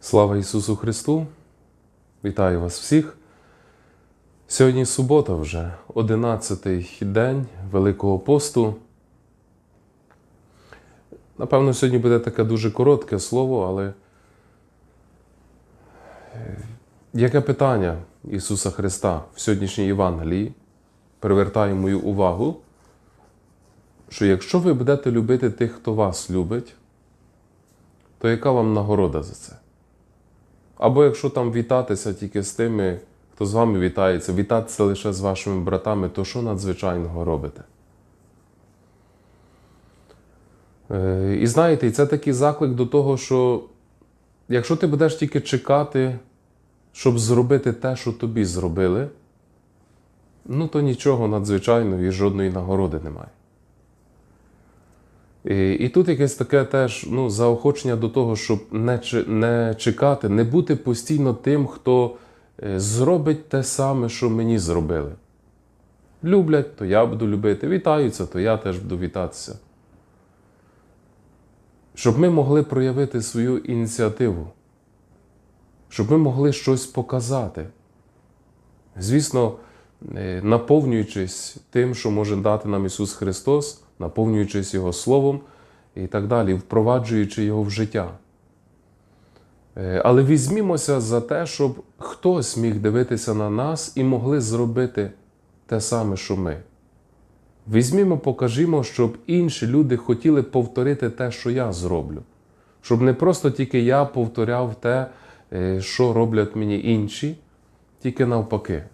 Слава Ісусу Христу! Вітаю вас всіх! Сьогодні субота вже, 11-й день Великого посту. Напевно, сьогодні буде таке дуже коротке слово, але е, яке питання Ісуса Христа в сьогоднішній Євангелії привертає мою увагу, що якщо ви будете любити тих, хто вас любить, то яка вам нагорода за це? Або якщо там вітатися тільки з тими, хто з вами вітається, вітатися лише з вашими братами, то що надзвичайного робите? Е, І знаєте, це такий заклик до того, що якщо ти будеш тільки чекати, щоб зробити те, що тобі зробили, ну то нічого надзвичайного і жодної нагороди немає. І, і тут якесь таке теж ну, заохочення до того, щоб не, не чекати, не бути постійно тим, хто е, зробить те саме, що мені зробили. Люблять, то я буду любити, вітаються, то я теж буду вітатися. Щоб ми могли проявити свою ініціативу, щоб ми могли щось показати. Звісно, е, наповнюючись тим, що може дати нам Ісус Христос, наповнюючись Його Словом і так далі, впроваджуючи Його в життя. Е, Але візьмімося за те, щоб хтось міг дивитися на нас і могли зробити те саме, що ми. Візьмімо, покажімо, щоб інші люди хотіли повторити те, що я зроблю. Щоб не просто тільки я повторяв те, е, що роблять мені інші, тільки навпаки.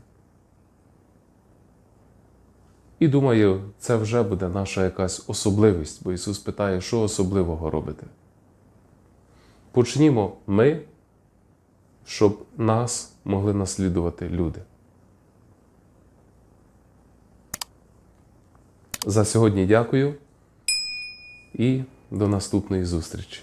І думаю, це вже буде наша якась особливість, бо Ісус питає, що особливого робите. Почнімо ми, щоб нас могли наслідувати люди. За сьогодні дякую і до наступної зустрічі.